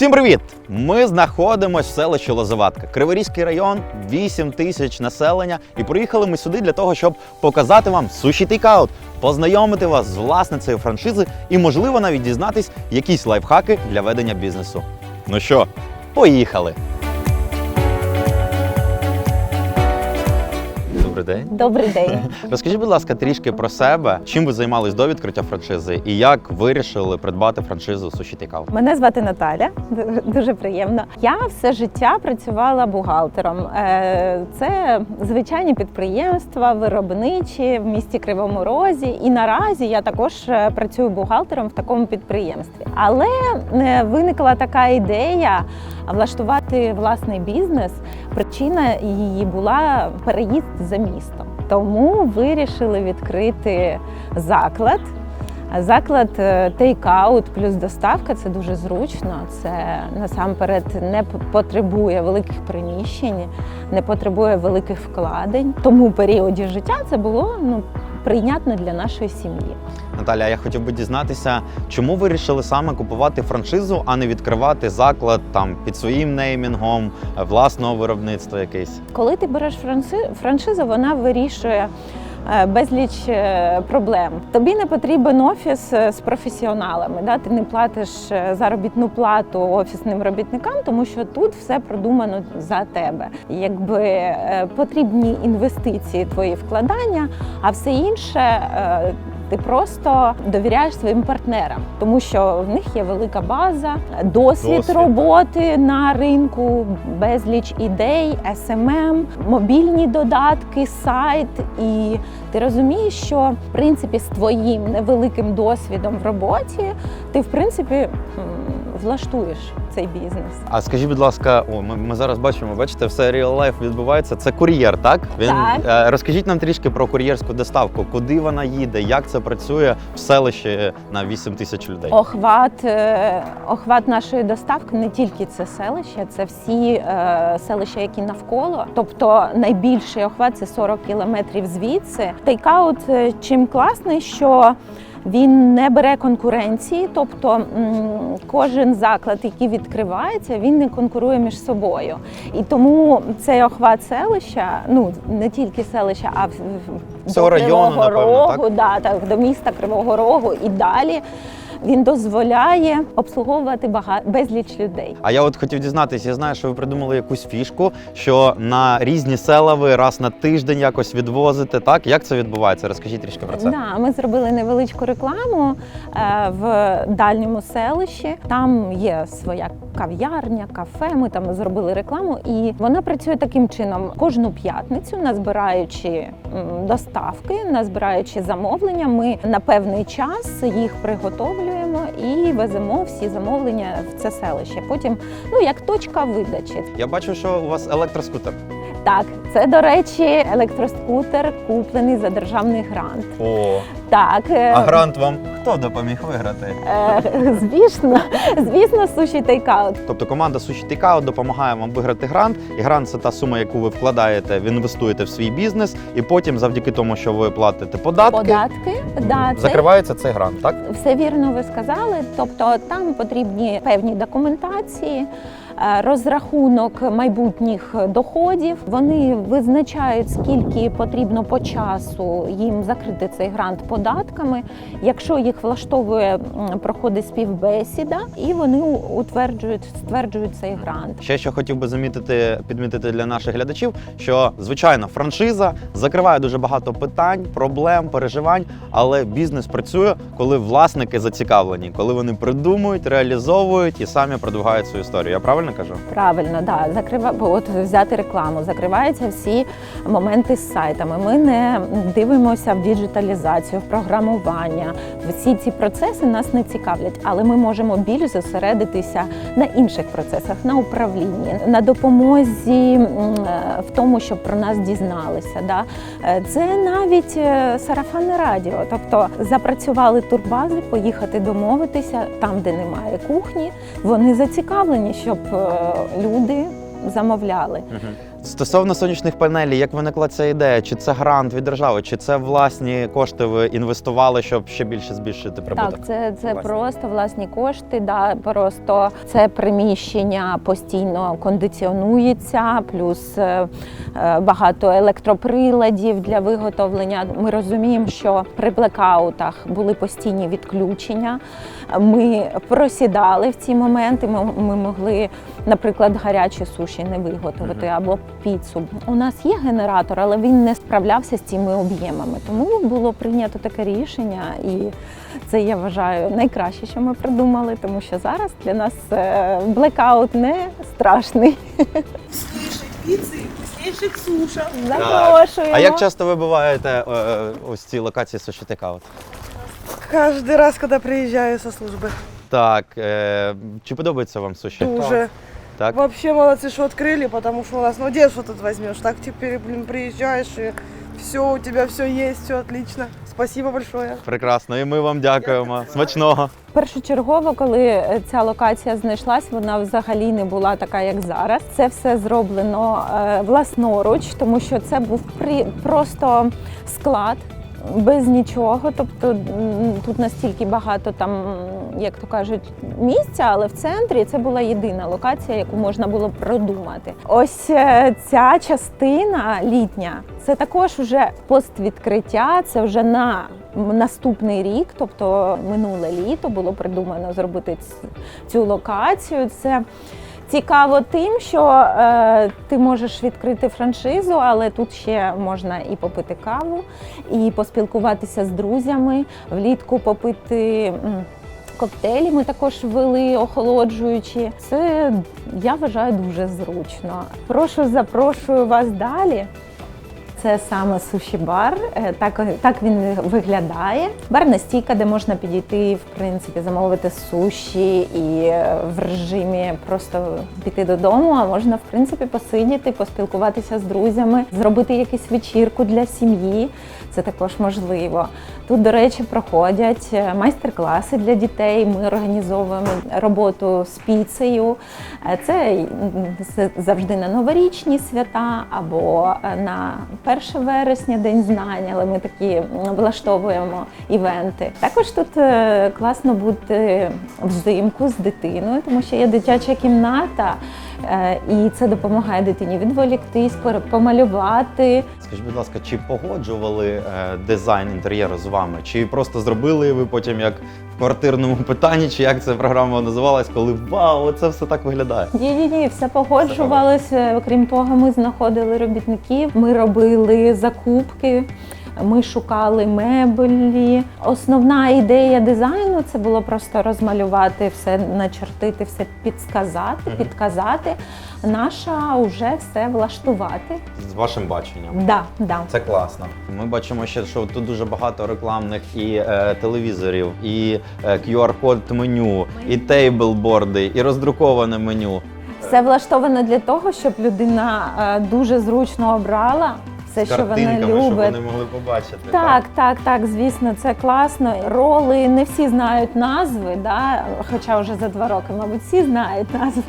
Всім привіт! Ми знаходимося в селищі Лозоватка, Криворізький район, 8 тисяч населення. І приїхали ми сюди для того, щоб показати вам суші тейкаут, познайомити вас з власницею франшизи і, можливо, навіть дізнатись якісь лайфхаки для ведення бізнесу. Ну що, поїхали! Добрий день. Добрий день. Розкажіть, будь ласка, трішки про себе, чим ви займались до відкриття франшизи і як вирішили придбати франшизу Суші Тейкаут? Мене звати Наталя. Дуже приємно. Я все життя працювала бухгалтером. Е, Це звичайні підприємства, виробничі в місті Кривому Розі. І наразі я також е, працюю бухгалтером в такому підприємстві. Але е, виникла така ідея влаштувати власний бізнес. Причина її була переїзд за місто. Тому вирішили відкрити заклад. Заклад тейкаут плюс доставка це дуже зручно. Це насамперед не потребує великих приміщень, не потребує великих вкладень. Тому періоді життя це було ну прийнятно для нашої сім'ї. Наталя, я хотів би дізнатися, чому ви вирішили саме купувати франшизу, а не відкривати заклад там під своїм неймінгом, е, власного виробництва якесь. Коли ти береш франши- франшизу, вона вирішує. е, Безліч е, проблем. Тобі не потрібен офіс з професіоналами. Да? Ти не платиш заробітну плату офісним робітникам, тому що тут все продумано за тебе. Якби потрібні інвестиції, твої вкладання, а все інше. Ти просто довіряєш своїм партнерам, тому що в них є велика база, досвід, Досвід, роботи на ринку, безліч ідей, SMM, мобільні додатки, сайт. І ти розумієш, що в принципі з твоїм невеликим досвідом в роботі ти в принципі влаштуєш цей бізнес. А скажіть, будь ласка, о, ми, ми зараз бачимо, бачите, все real life відбувається. Це кур'єр, так? Він Так. е, розкажіть нам трішки про кур'єрську доставку, куди вона їде, як це працює в селищі на 8 тисяч людей. Охват, е, охват нашої доставки не тільки це селище, це всі е, селища, які навколо. Тобто найбільший охват це 40 кілометрів звідси. Тейкаут е, чим класний, що він не бере конкуренції, тобто кожен заклад, який відкривається, він не конкурує між собою. І тому цей охват селища, ну не тільки селища, а в- Всього до району, Кривого напевно, так? Рогу, да, так, до міста Кривого Рогу і далі. Він дозволяє обслуговувати бага... безліч людей. А я от хотів дізнатися, я знаю, що ви придумали якусь фішку, що на різні села ви раз на тиждень якось відвозите. Так як це відбувається? Розкажіть трішки про це. Да, ми зробили невеличку рекламу е, в дальньому селищі. Там є своя кав'ярня, кафе. Ми там зробили рекламу, і вона працює таким чином: кожну п'ятницю, назбираючи доставки, назбираючи замовлення, ми на певний час їх приготовлюємо і веземо всі замовлення в це селище. Потім, ну як точка видачі. Я бачу, що у вас електроскутер. Так, це до речі, електроскутер куплений за державний грант. О, Так, е, а грант вам хто допоміг виграти? Е, Звісно, звісно, суші тейкаут. Тобто команда Sushi Takeout допомагає вам виграти грант, і грант це та сума, яку ви вкладаєте, ви інвестуєте в свій бізнес, і потім, завдяки тому, що ви платите податки, Податки, да, це закривається цей грант, так? все вірно ви сказали. Тобто там потрібні певні документації, розрахунок майбутніх доходів. Вони визначають, скільки потрібно по часу їм закрити цей грант податками. Якщо їх влаштовує, проходить співбесіда, і вони утверджують, стверджують цей грант. Ще що хотів би замітити, підмітити для наших глядачів, що звичайно франшиза закриває дуже багато питань, проблем, переживань, але бізнес працює, коли власники зацікавлені, коли вони придумують, реалізовують і самі продвигають свою історію. Я правильно кажу? Правильно, да, закрива... от взяти рекламу, закриваються всі моменти з сайтами. Ми не дивимося в діджиталізацію, в програмування. Всі ці процеси нас не цікавлять, але ми можемо більш зосередитися на інших процесах, на управлінні, на допомозі е, в тому, щоб про нас дізналися. Да? Е, Це навіть е, сарафанне радіо. Тобто запрацювали турбази, поїхати домовитися там, де немає кухні. Вони зацікавлені, щоб люди замовляли. Стосовно сонячних панелей, як виникла ця ідея? Чи це грант від держави, чи це власні кошти ви інвестували, щоб ще більше збільшити прибуток? Так, це, це Власні. просто власні кошти. Да, просто це приміщення постійно кондиціонується, плюс е, е, багато електроприладів для виготовлення. Ми розуміємо, що при блекаутах були постійні відключення. Ми просідали в ці моменти. Ми, ми могли, наприклад, гарячі суші не виготовити або піцу. У нас є генератор, але він не справлявся з цими об'ємами. Тому було прийнято таке рішення, і це я вважаю найкраще, що ми придумали, тому що зараз для нас е, блекаут не страшний. вкуснейшей пиццы и вкуснейших. Запрошуємо. А як часто ви буваєте е, е, ось ці локації суші тейкаут? Каждый раз, когда приезжаю со службы. Так, е, чи подобається вам суші? Уже. Так. Вообще молодцы, что открыли, потому что у нас, ну где что тут возьмешь? Так теперь, блин, приезжаешь и все, у тебя все есть, все отлично. Спасибо большое. Прекрасно, і ми вам дякуємо. Смачного. Першочергово, коли е, ця локація знайшлась, вона взагалі не була така, як зараз. Це все зроблено е, власноруч, тому що це був при просто склад. Без нічого, тобто тут настільки багато там, як то кажуть, місця, але в центрі це була єдина локація, яку можна було продумати. Ось е, ця частина літня, це також вже поствідкриття, це вже на наступний рік, тобто минуле літо, було придумано зробити цю локацію. Це цікаво тим, що е, ти можеш відкрити франшизу, але тут ще можна і попити каву, і поспілкуватися з друзями, влітку попити. Коктейлі ми також ввели охолоджуючі. Це я вважаю дуже зручно. Прошу, запрошую вас далі. Це саме суші-бар. Е, Так, так він виглядає. Барна стійка, де можна підійти, в принципі, замовити суші і е, в режимі просто піти додому. А можна, в принципі, посидіти, поспілкуватися з друзями, зробити якусь вечірку для сім'ї. Це також можливо. Тут, до речі, проходять е, майстер-класи для дітей. Ми організовуємо роботу з піцею. Це завжди на новорічні свята або на 1 вересня, День знань, але ми такі влаштовуємо івенти. Також тут е, класно бути взимку з дитиною, тому що є дитяча кімната, і це допомагає дитині відволіктись, помалювати. Скажіть, будь ласка, чи погоджували е, дизайн інтер'єру з вами? Чи просто зробили ви потім як в квартирному питанні, чи як ця програма називалась, коли вау, це все так виглядає? Ні, ні, ні, все погоджувалося. Крім того, ми знаходили робітників, ми робили закупки. Ми шукали меблі. Основна ідея дизайну це було просто розмалювати все, начертити, все підсказати, підказати. Наша вже все влаштувати. З вашим баченням. Да, да. Це класно. Ми бачимо ще, що тут дуже багато рекламних і е, телевізорів, і е, QR-код меню, і тейблборди, і роздруковане меню. Все влаштовано для того, щоб людина е, дуже зручно обрала все, що вона картинками, щоб вони могли побачити. Так, так, так, звісно, це класно. Роли не всі знають назви, да? хоча вже за два роки, мабуть, всі знають назви.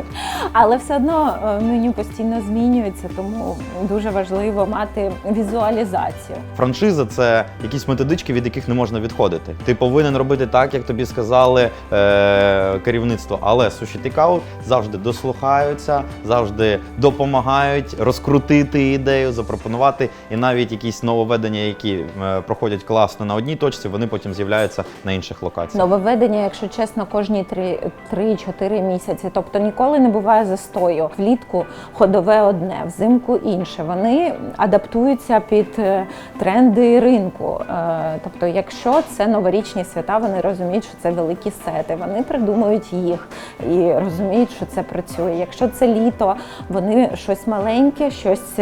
Але все одно е, меню постійно змінюється, тому дуже важливо мати візуалізацію. Франшиза це якісь методички, від яких не можна відходити. Ти повинен робити так, як тобі сказали е, керівництво. Але суші тікаут завжди дослухаються, завжди допомагають розкрутити ідею, запропонувати. І навіть якісь нововведення, які е, проходять класно на одній точці, вони потім з'являються на інших локаціях. Нововведення, якщо чесно, кожні 3-4 місяці. Тобто ніколи не буває застою. Влітку ходове одне, взимку інше. Вони адаптуються під е, тренди ринку. Е, Тобто, якщо це новорічні свята, вони розуміють, що це великі сети. Вони придумують їх і розуміють, що це працює. Якщо це літо, вони щось маленьке, щось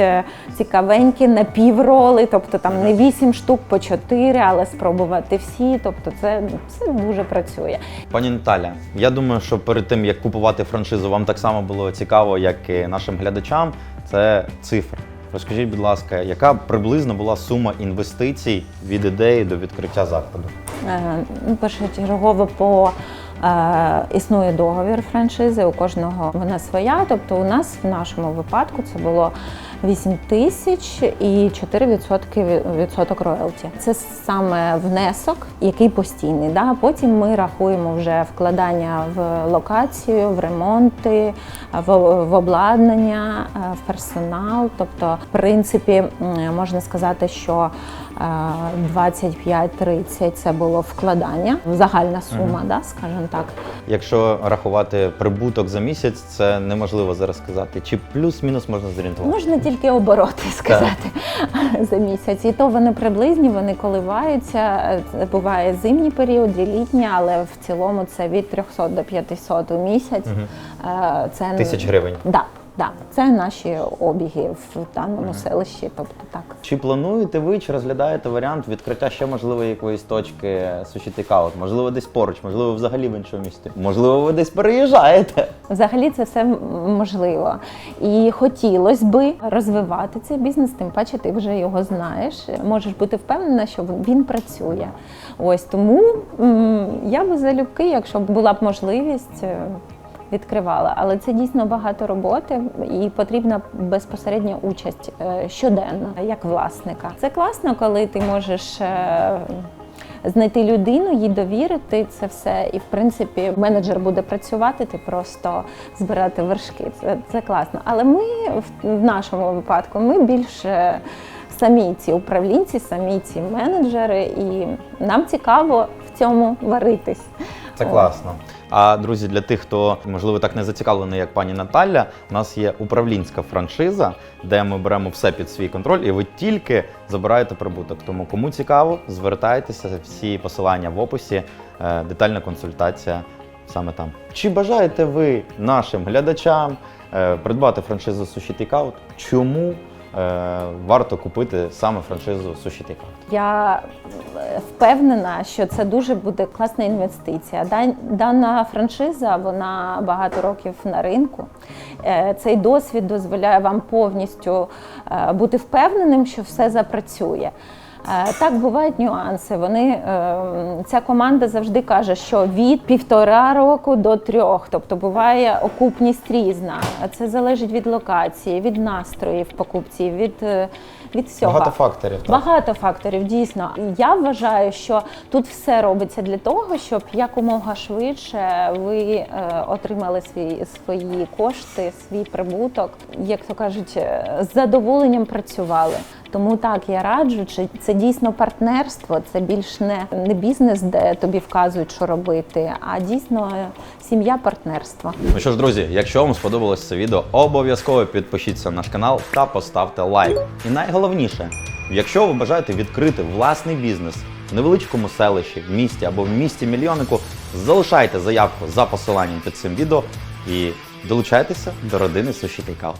цікавеньке, напівроли, тобто там не 8 штук по 4, але спробувати всі. Тобто, це, це дуже працює. Пані Наталя, я думаю, що перед тим як купувати франшизу, вам так само було цікаво, як і нашим глядачам. Це цифри. Розкажіть, будь ласка, яка приблизно була сума інвестицій від ідеї до відкриття закладу? Е, ну, Першочергово по існує договір франшизи, у кожного вона своя. Тобто, у нас в нашому випадку це було 8 тисяч і 4% відсоток роялті. Це саме внесок, який постійний. Да? Потім ми рахуємо вже вкладання в локацію, в ремонти, в, обладнання, е, в персонал. Тобто, в принципі, можна сказати, що е, 25-30 це було вкладання, загальна сума, да, скажімо так. Якщо рахувати прибуток за місяць, це неможливо зараз сказати. Чи плюс-мінус можна зорієнтувати? Можна тільки обороти сказати за місяць. І то вони приблизні, вони коливаються. Буває зимній період, і літній, але в цілому це від 300 до 500 у місяць. Е, Це Тисяч гривень. Да, да. Це наші обіги в даному селищі. Тобто так. Чи плануєте ви, чи розглядаєте варіант відкриття ще можливо якоїсь точки суші тейкаут? Можливо, десь поруч, можливо, взагалі в іншому місті? Можливо, ви десь переїжджаєте? Взагалі це все можливо. І хотілося би розвивати цей бізнес, тим паче ти вже його знаєш. Можеш бути впевнена, що він працює. Ось тому я би залюбки, якщо б була б можливість. Відкривала, але це дійсно багато роботи і потрібна безпосередня участь е, щоденно, як власника. Це класно, коли ти можеш е, знайти людину, їй довірити це все. І в принципі менеджер буде працювати, ти просто збирати вершки. Це, це класно. Але ми в, нашому випадку ми більше самі ці управлінці, самі ці менеджери, і нам цікаво в цьому варитись. Це класно. А друзі, для тих, хто можливо так не зацікавлений, як пані Наталя, у нас є управлінська франшиза, де ми беремо все під свій контроль, і ви тільки забираєте прибуток. Тому кому цікаво, звертайтеся, всі посилання в описі, е, детальна консультація саме там. Чи бажаєте ви нашим глядачам е, придбати франшизу Sushi Takeout? Чому варто купити саме франшизу Сушіти. Takeout? Я е, впевнена, що це дуже буде класна інвестиція. Дана франшиза вона багато років на ринку. Е, Цей досвід дозволяє вам повністю е, бути впевненим, що все запрацює. Е, Так бувають нюанси. Вони е, ця команда завжди каже, що від півтора року до трьох, тобто буває окупність різна. Це залежить від локації, від настроїв покупців, від, е, від всього. Багато факторів. так? Багато факторів, дійсно. Я вважаю, що тут все робиться для того, щоб якомога швидше ви е, отримали свої, свої кошти, свій прибуток, як то кажуть, е, з задоволенням працювали. Тому так я раджу, чи це дійсно партнерство, це більш не, не бізнес, де тобі вказують, що робити, а дійсно е, сім'я партнерства. Ну що ж, друзі, якщо вам сподобалось це відео, обов'язково підпишіться на наш канал та поставте лайк. І найголовніше, якщо ви бажаєте відкрити власний бізнес в невеличкому селищі, в місті або в місті мільйоннику, залишайте заявку за посиланням під цим відео і долучайтеся до родини Суші Takeout.